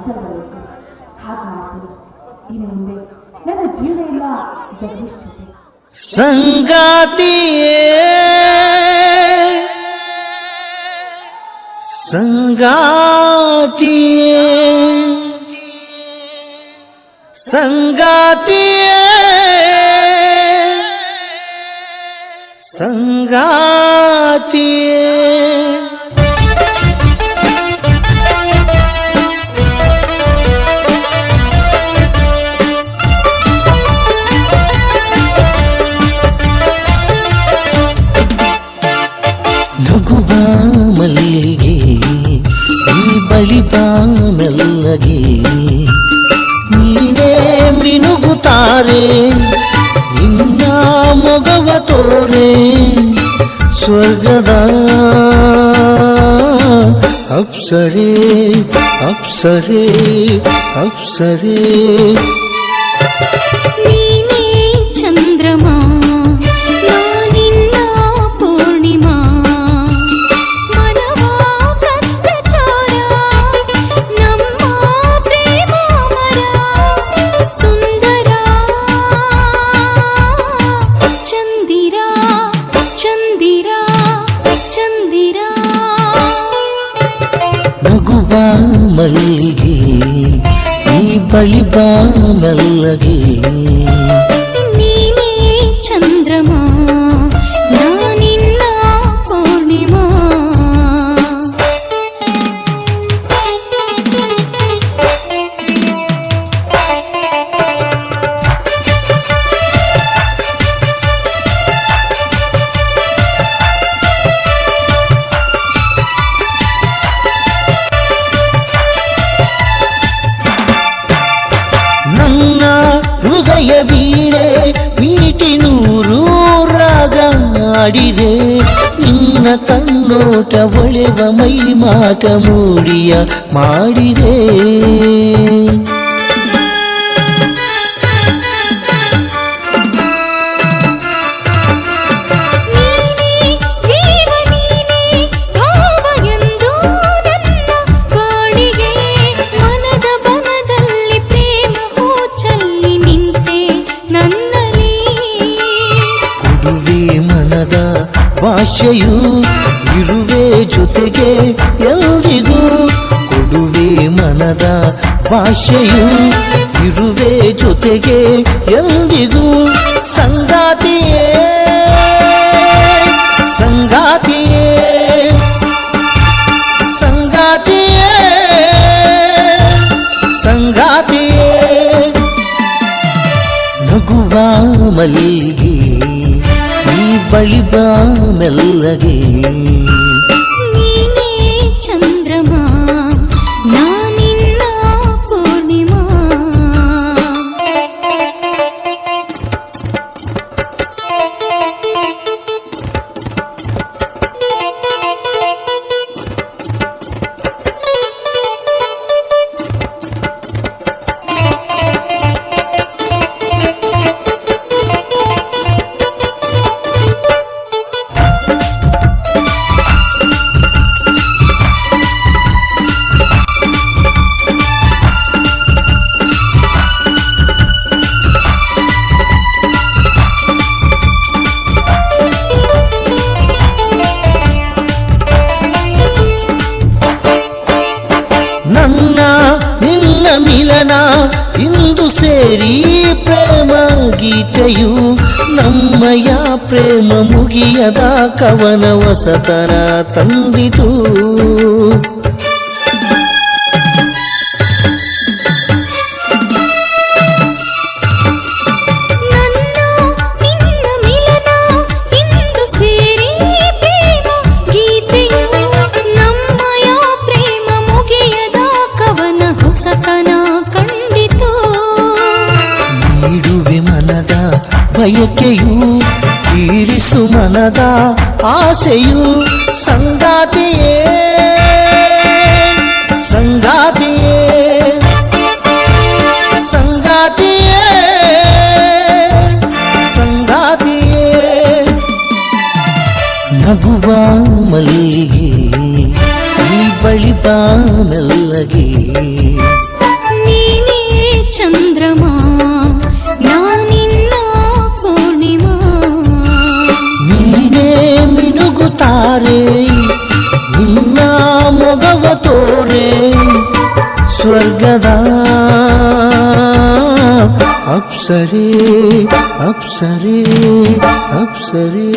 ಮನಸ್ಸಲ್ಲಿ ಬರಬೇಕು ಹಾಗೆ ಮಾಡ್ತೀನಿ ಇನ್ನು ಮುಂದೆ ನನ್ನ ಜೀವನ ಎಲ್ಲ ಜಗದೀಶ್ ಜೊತೆ ಸಂಗಾತಿಯೇ ಸಂಗಾತಿಯೇ ಸಂಗಾತಿಯೇ ಸಂಗಾತಿಯೇ ಮಲ್ಲಿಗೆ ಈ ಬಳಿ ಬಾ ಮೆಲ್ಲಗೆ ನೀನೇ ಮಿನುಗುತ್ತಾರೆ ನಿನ್ನ ಮೊಗವ ತೋರೆ ಸ್ವರ್ಗದ ಅಪ್ಸರೆ ಅಪ್ಸರೆ ಅಪ್ಸರೆ ನಗುವ ಮಲ್ಲಿಗೆ ಈ ಬಳಿ ಬಾ ಮೆಲ್ಲಗೆ ನೀನೇ ಚಂದ್ರಮಾ ಹೃದಯ ವೀಣೆ ಮೀಟಿ ನೂರು ರಾಗ ಆಡಿದೆ ನಿನ್ನ ಕಣ್ಣೋಟ ಒಳೆವ ಮೈ ಮಾಟ ಮೂಡಿಯ ಮಾಡಿದೆ ಭಾಷೆಯು ಇರುವೆ ಜೊತೆಗೆ ಎಲ್ರಿಗೂ ಕೊಡುವೆ ಮನದ ಭಾಷೆಯು, ಇರುವೆ ಜೊತೆಗೆ ಎಂದಿಗೂ ಸಂಗಾತಿಯೇ ಸಂಗಾತಿಯೇ ಸಂಗಾತಿಯೇ ಸಂಗಾತಿಯೇ. ನಗುವ ಮಲ್ಲಿಗೆ ಈ ಬಳಿ ಬಾ ಮೆಲ್ಲಗೆ ಮಿಲನ ಇಂದು ಸೇರಿ ಪ್ರೇಮ ಗೀತೆಯು ನಮ್ಮಯ ಪ್ರೇಮ ಮುಗಿಯದ ಕವನ ವಸತನ ತಂದಿತು. ಬಯಕೆಯು ತೀರಿಸು ಮನದ ಆಸೆಯು ಸಂಗಾತಿಯೇ अप्सरे अप्सरे अप्सरे